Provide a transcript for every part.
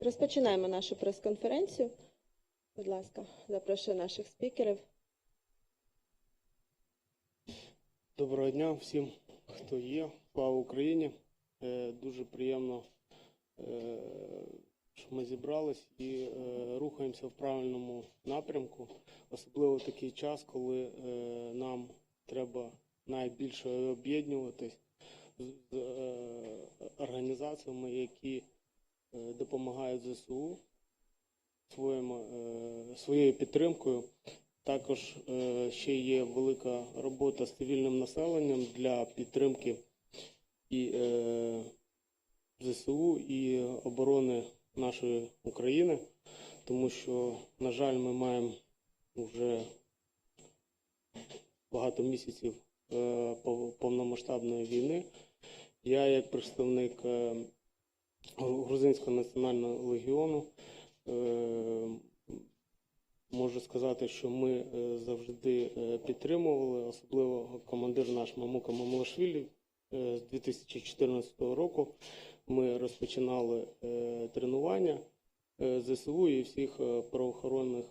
Розпочинаємо нашу прес-конференцію. Будь ласка, запрошую наших спікерів. Доброго дня всім, хто є. Слава Україні. Е, Дуже приємно, е, що ми зібрались і е, рухаємося в правильному напрямку, особливо такий час, коли нам треба найбільше об'єднуватись з організаціями, які допомагають ЗСУ е, своєю підтримкою. Також е, ще є велика робота з цивільним населенням для підтримки і е, ЗСУ і оборони нашої України, тому що, на жаль, ми маємо вже багато місяців е, повномасштабної війни. Я, як представник е, Грузинського національного легіону, е, Можу сказати, що ми е, завжди е, підтримували, особливо командир наш Мамука Мамлашвілі е, з 2014 року. Ми розпочинали тренування ЗСУ і всіх правоохоронних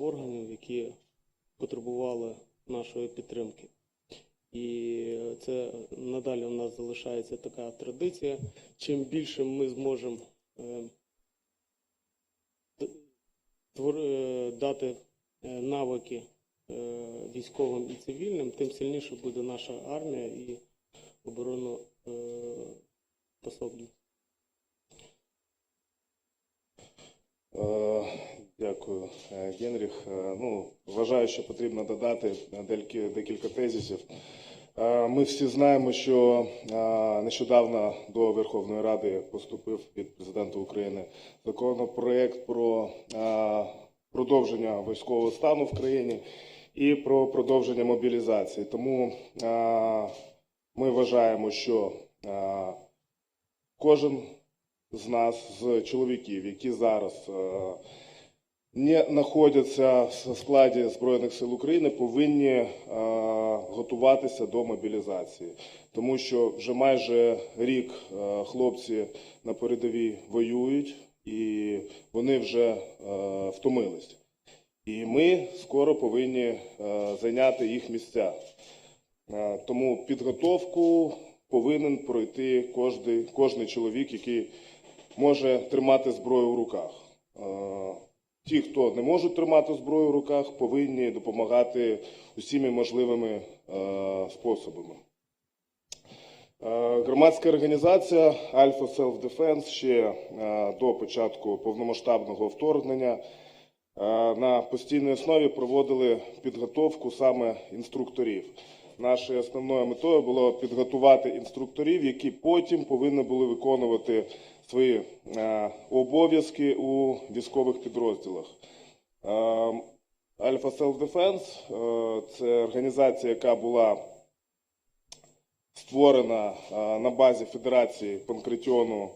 органів, які потребували нашої підтримки. І це надалі у нас залишається така традиція. Чим більше ми зможемо е, е, дати е, навики військовим і цивільним, тим сильніше буде наша армія і обороноспособність. Е, Дякую, е, Генріх. Е, Ну, вважаю, що потрібно додати декілька, тезисів. Е, Ми всі знаємо, що нещодавно до Верховної Ради поступив від президента України законопроект про продовження військового стану в країні і про продовження мобілізації. Тому ми вважаємо, що кожен з нас, з чоловіків, які зараз не знаходяться в складі Збройних сил України, повинні е, готуватися до мобілізації, тому що вже майже рік е, хлопці на передовій воюють і вони вже е, втомились. І ми скоро повинні зайняти їх місця. Тому підготовку повинен пройти кожний, кожний чоловік, який може тримати зброю в руках. Ті, хто не можуть тримати зброю в руках, повинні допомагати усіми можливими е, способами. Е, Громадська організація Alpha Self Defense ще е, до початку повномасштабного вторгнення на постійній основі проводили підготовку саме інструкторів. Нашою основною метою було підготувати інструкторів, які потім повинні були виконувати свої е, обов'язки у військових підрозділах. Е, Alpha Self Defense е, – це організація, яка була створена е, на базі Федерації Панкратіону е,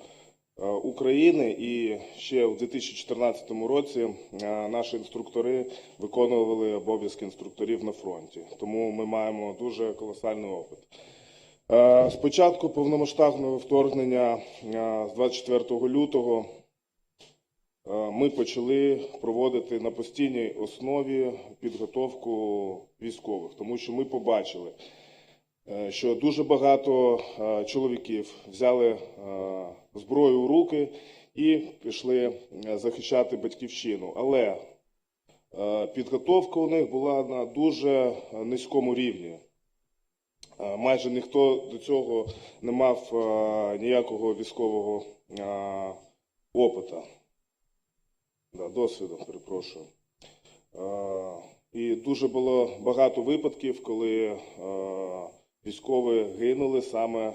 України, і ще у 2014 році е, наші інструктори виконували обов'язки інструкторів на фронті. Тому ми маємо дуже колосальний опит. Е, З початку повномасштабного вторгнення е, з 24 лютого е, ми почали проводити на постійній основі підготовку військових, тому що ми побачили, е, що дуже багато е, чоловіків взяли е, зброю у руки і пішли е, захищати батьківщину. Але е, підготовка у них була на дуже е, низькому рівні. Майже ніхто до цього не мав ніякого військового опита. Да, досвіду, перепрошую. І дуже було багато випадків, коли військові гинули саме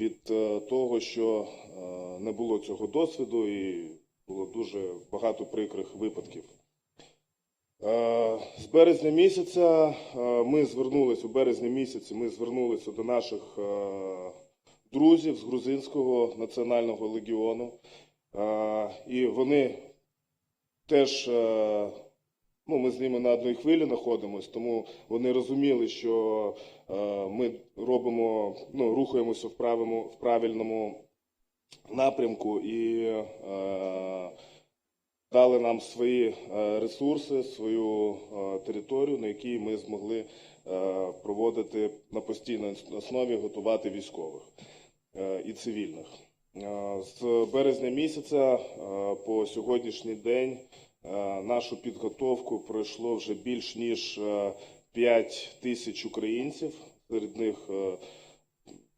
від е, того, що е, не було цього досвіду, і було дуже багато прикрих випадків. Е, З березня місяця ми звернулися у березні місяці. Ми звернулися до наших друзів з Грузинського національного легіону, і вони теж ну, ми з ними на одній хвилі знаходимося, тому вони розуміли, що е, ми робимо, ну, рухаємося в правильному, в правильному напрямку і е, дали нам свої е, ресурси, свою е, територію, на якій ми змогли е, проводити на постійній основі готувати військових е, і цивільних. Е, З березня місяця е, по сьогоднішній день нашу підготовку пройшло вже більш ніж 5 тисяч українців. Серед них е,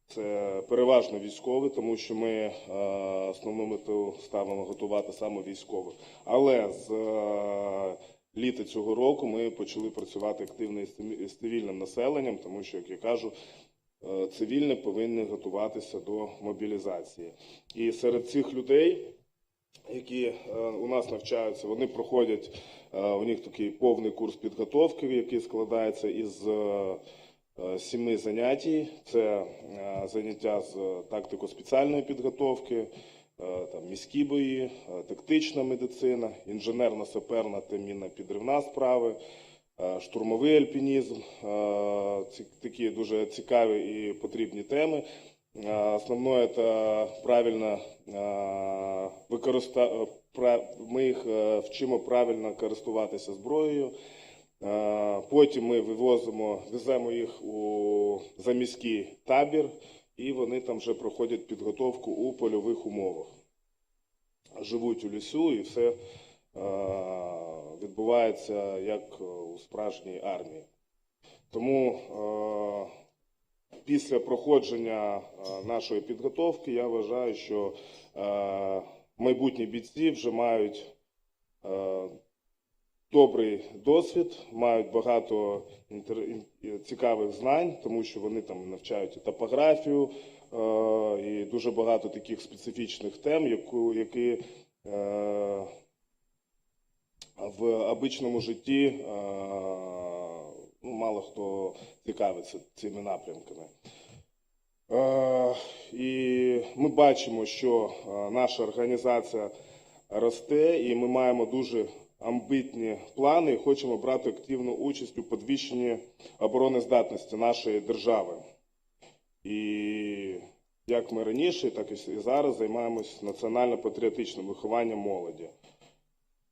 це переважно військові, тому що ми е, основну мету ставимо готувати саме військових. Але з е, літа цього року ми почали працювати активно із цивільним населенням, тому що, як я кажу, е, цивільні повинні готуватися до мобілізації. І серед цих людей, які е, у нас навчаються, вони проходять е, у них такий повний курс підготовки, який складається із е, сіми занятій. Це заняття з тактико-спеціальної підготовки, е, там, міські бої, тактична медицина, інженерно-саперна та мінно-підривна справи, е, штурмовий альпінізм. Такі дуже цікаві і потрібні теми. Е, Основное это правильно е, використа... е, Ми їх вчимо правильно користуватися зброєю. Потім ми вивозимо, веземо їх у заміський табір, і вони там вже проходять підготовку у польових умовах. Живуть у лісу, і все відбувається як у справжній армії. Тому після проходження е, нашої підготовки я вважаю, що е, майбутні бійці вже мають е, добрий досвід, мають багато цікавих знань, тому що вони там навчають топографію, і дуже багато таких специфічних тем, які в обичному житті ну, мало хто цікавиться цими напрямками. Е, І ми бачимо, що е, наша організація росте, і ми маємо дуже амбітні плани і хочемо брати активну участь у підвищенні обороноздатності нашої держави. І як ми раніше, так і зараз займаємось національно-патріотичним вихованням молоді.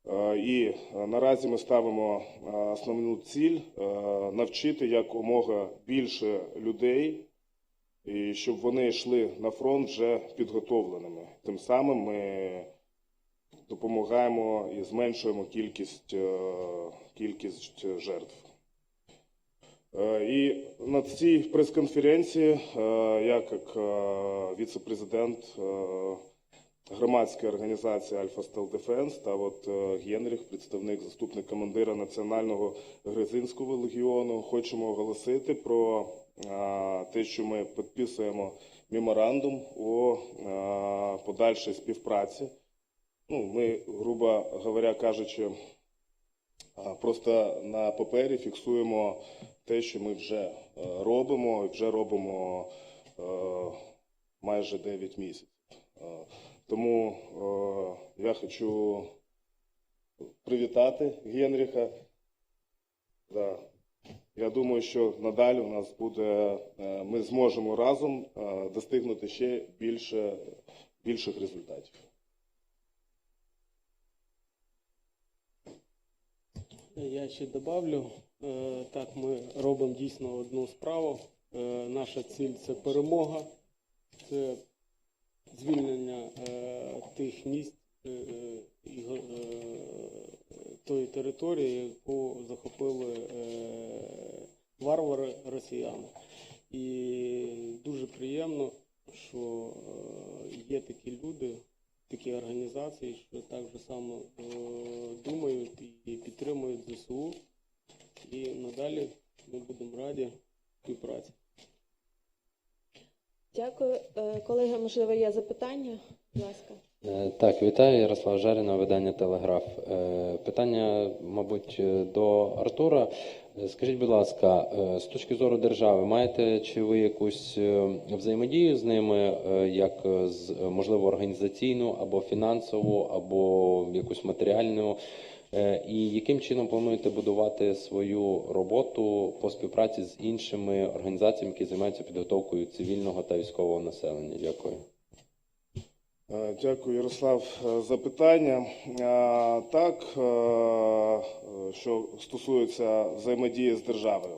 Е, І е, наразі ми ставимо е, основну ціль навчити якомога більше людей, і щоб вони йшли на фронт вже підготовленими. Тим самим ми допомагаємо і зменшуємо кількість, кількість жертв. І на цій прес-конференції я, як віце-президент громадської організації Альфа Стел Дефенс та от е, Генріх, представник, заступник командира Національного Грузинського легіону, хочемо оголосити про е, те, що ми підписуємо меморандум о е, подальшій співпраці. Ну, ми, грубо говоря, кажучи, просто на папері фіксуємо те, що ми вже робимо, і вже робимо майже 9 місяців. Тому е, я хочу привітати Генріха. Да. Я думаю, що надалі у нас буде, е, ми зможемо разом е, достигнути ще більше, більших результатів. Я ще добавлю, е, так, ми робимо дійсно одну справу. Е, Наша ціль це перемога, це звільнення е, тих місць е, і е, тої території, яку захопили варвари росіяни. І дуже приємно, що є такі люди, такі організації, що так же само думають і підтримують ЗСУ. І надалі ми будемо раді співпраці. Дякую. Е, Колеги, можливо, є запитання? Будь ласка. Е, Так, вітаю, Ярослав Жаріна, видання Телеграф. Е, Питання, мабуть, до Артура. Скажіть, будь ласка, з точки зору держави, маєте чи ви якусь взаємодію з ними, як можливо організаційну або фінансову, або якусь матеріальну? Е, І яким чином плануєте будувати свою роботу по співпраці з іншими організаціями, які займаються підготовкою цивільного та військового населення? Дякую. Е, Дякую, Ярослав, е, за питання. Так, що стосується взаємодії з державою.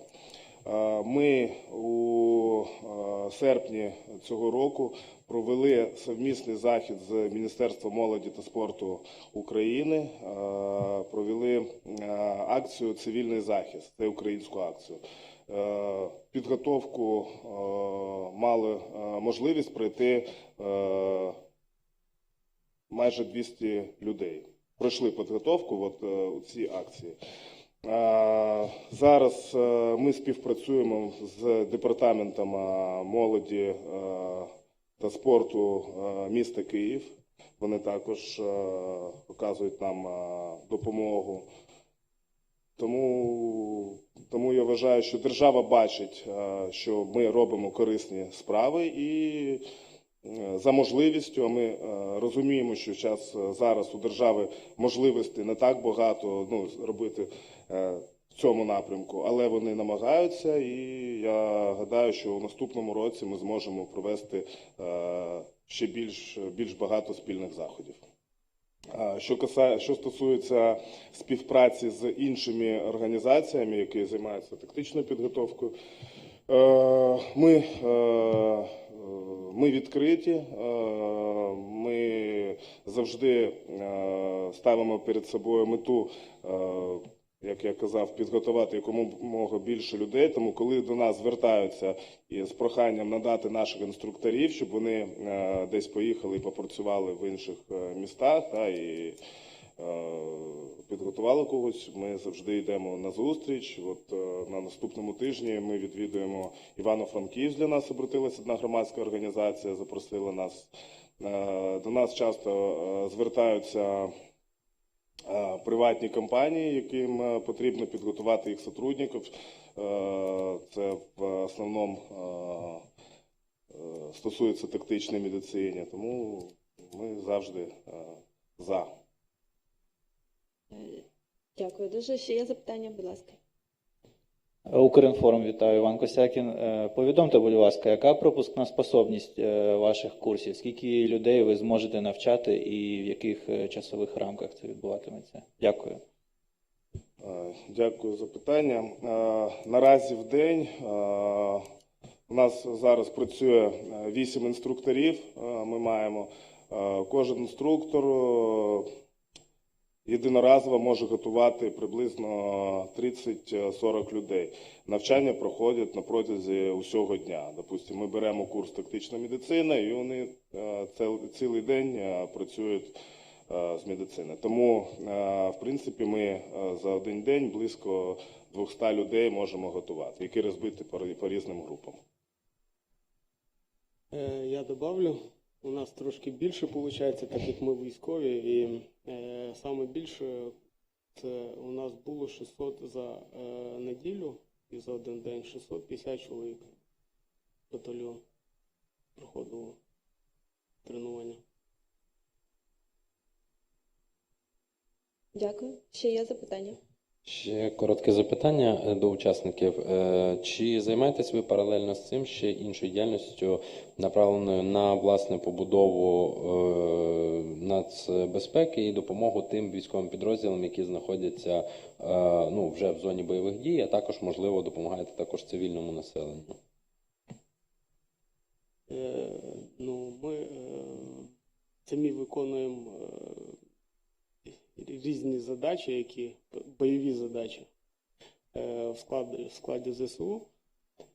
Е, Ми у е, серпні цього року провели совмісний захід з Міністерством молоді та спорту України. Е, Провели акцію Цивільний захист, це українську акцію. Підготовку мали можливість пройти майже 200 людей. Пройшли підготовку от, у цій акції. Зараз е, ми співпрацюємо з департаментом е, молоді е, та спорту міста Київ. Вони також е, оказують нам допомогу. Тому, тому я вважаю, що держава бачить, що ми робимо корисні справи і за можливістю, а ми розуміємо, що е, зараз у держави можливостей не так багато ну, робити в цьому напрямку, але вони намагаються, і я гадаю, що у наступному році ми зможемо провести е, ще більш, більш багато спільних заходів. Що касає, що стосується співпраці з іншими організаціями, які займаються тактичною підготовкою, е, ми, е, е, ми відкриті, е, ми завжди е, ставимо перед собою мету. Як я казав, підготувати якомога більше людей. Тому, коли до нас звертаються з проханням надати наших інструкторів, щоб вони е, десь поїхали і попрацювали в інших е, містах, та і е, підготували когось. Ми завжди йдемо на зустріч. От на наступному тижні ми відвідуємо Івано-Франківськ. Для нас обратилася одна громадська організація, запросила нас. До нас часто звертаються приватні компанії, яким е, потрібно підготувати їх сотрудників. Е, Це в основному е, е, стосується тактичної медицини, тому ми завжди е, за. Е, Дякую дуже. Ще є запитання, будь ласка. Укрінформ вітаю, Іван Косякін. Е, Повідомте, будь ласка, яка пропускна способність е, ваших курсів? Скільки людей ви зможете навчати і в яких е, часових рамках це відбуватиметься? Дякую. Дякую за питання. Наразі в день у нас зараз працює е, вісім інструкторів. Ми маємо кожен інструктор єдиноразово може готувати приблизно 30-40 людей. Навчання проходять на протязі усього дня. Допустимо, ми беремо курс тактична медицина, і вони е, цілий день е, працюють е, з медицини. Тому, в принципі, ми за один день близько 200 людей можемо готувати, які розбиті по, різним групам. Я добавлю, у нас трошки більше виходить, так як ми військові, і е, саме більше це у нас було 600 за е, неділю і за один день 650 чоловік батальйон проходило тренування. Дякую. Ще є запитання. Ще коротке запитання е, до учасників. Е, Чи займаєтесь ви паралельно з цим ще іншою діяльністю, направленою на власне побудову е, нацбезпеки і допомогу тим військовим підрозділам, які знаходяться ну, вже в зоні бойових дій, а також, можливо, допомагаєте також цивільному населенню? Ну, ми самі виконуємо різні задачі, які бойові задачі е, в складі, в складі ЗСУ.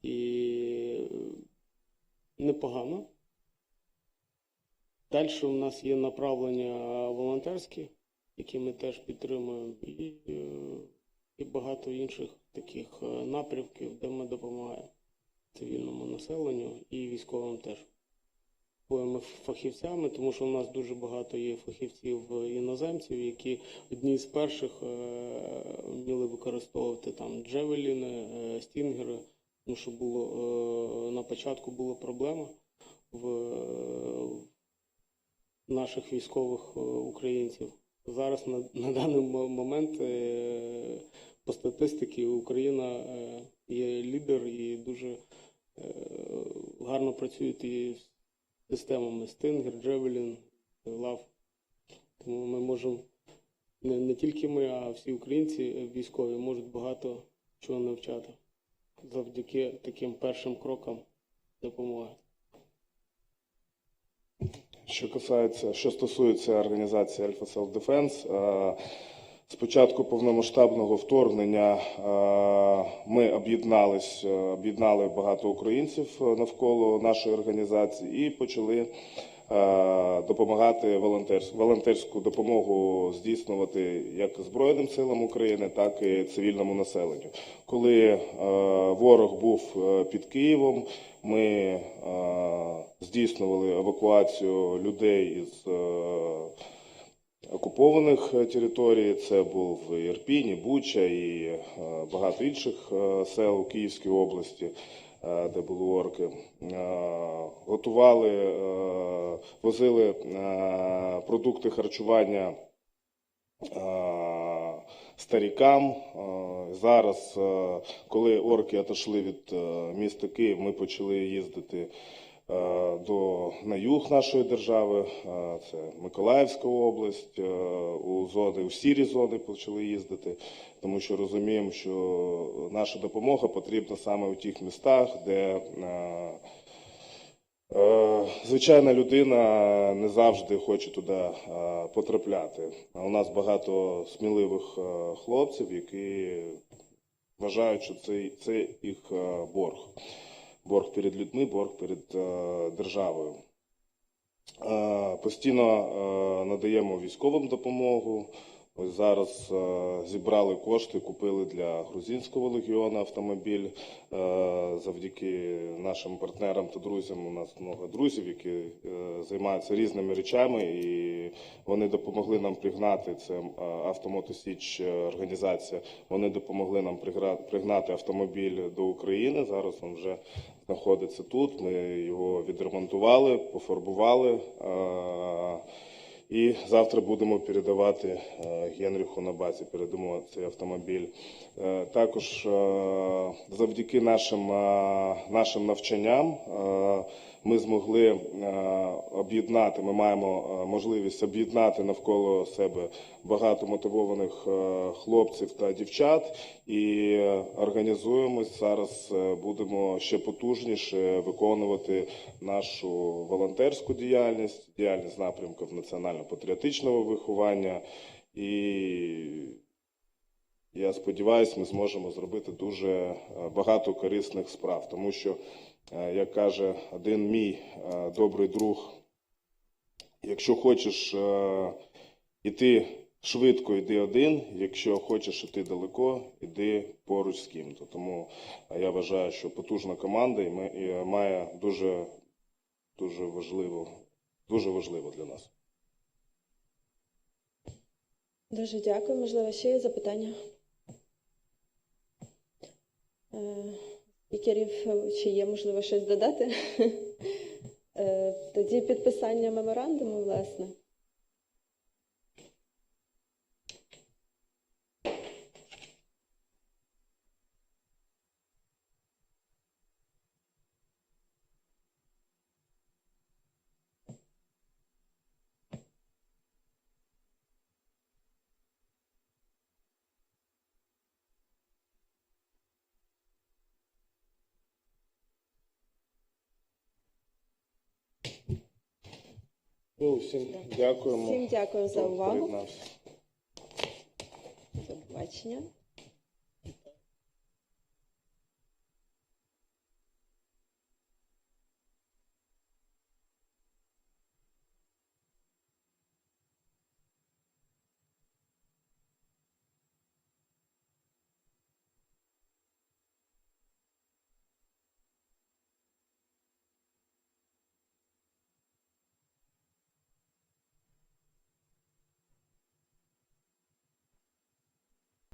І е, непогано. Далі у нас є направлення волонтерські, які ми теж підтримуємо, і, е, і багато інших таких напрямків, де ми допомагаємо цивільному населенню і військовим теж. Ми фахівцями, тому що у нас дуже багато є фахівців іноземців, які одні з перших е, вміли використовувати там джевеліни, е, стінгери, тому що було е, на початку була проблема в е, наших військових е, українців. Зараз на, на даний момент е, по статистиці Україна е, є лідер і дуже е, гарно працюють і системами Stinger, Javelin лав. Тому ми можемо, не, не тільки ми, а всі українці е, військові можуть багато чого навчати завдяки таким першим крокам допомоги. Що касається, що стосується організації Alpha Self Defense, е, з початку повномасштабного вторгнення е, ми об'єднались, е, об'єднали багато українців е, навколо нашої організації і почали допомагати волонтерс- волонтерську допомогу здійснювати як Збройним силам України, так і цивільному населенню. Коли ворог був під Києвом, ми здійснювали евакуацію людей із окупованих е, територій. Це був і Ірпінь, Буча, і е, багато інших е, сел у Київській області, де були орки. Готували, возили продукти харчування старікам. Зараз, коли орки отошли від міста Київ, ми почали їздити до на юг нашої держави. Е, Це Миколаївська область, е, у зони, у сірі зони почали їздити, тому що розуміємо, що наша допомога потрібна саме у тих містах, де е, Е, Звичайна людина не завжди хоче туди е, потрапляти. У нас багато сміливих е, хлопців, які вважають, що це, це їх е, борг. Борг перед людьми, борг перед е, державою. Е, Постійно е, надаємо військовим допомогу. Ось зараз зібрали кошти, купили для грузинського легіону автомобіль. Завдяки нашим партнерам та друзям. У нас багато друзів, які займаються різними речами, і вони допомогли нам пригнати це автомотосіч е, організація. Вони допомогли нам пригнати автомобіль до України. Зараз він вже знаходиться тут. Ми його відремонтували, пофарбували. е, І завтра будемо передавати е, Генріху на базі. Передамо цей автомобіль. Також завдяки нашим, нашим навчанням ми змогли е, об'єднати. Ми маємо е, можливість об'єднати навколо себе багато мотивованих е, хлопців та дівчат і організуємось зараз. Будемо ще потужніше виконувати нашу волонтерську діяльність, діяльність напрямків національно-патріотичного виховання і я сподіваюся, ми зможемо зробити дуже багато корисних справ, тому що, як каже один мій е, добрий друг, якщо хочеш е, іти швидко, йди один, якщо хочеш іти далеко, іди поруч з ким-то. Тому е, я вважаю, що потужна команда е, має дуже, дуже важливо, дуже важливо для нас. Дуже дякую. Можливо, ще є запитання? Спікерів, е, чи є можливо щось додати? Е, Тоді підписання меморандуму, власне. Ну, всім дякуємо. Всім дякую за увагу. До побачення.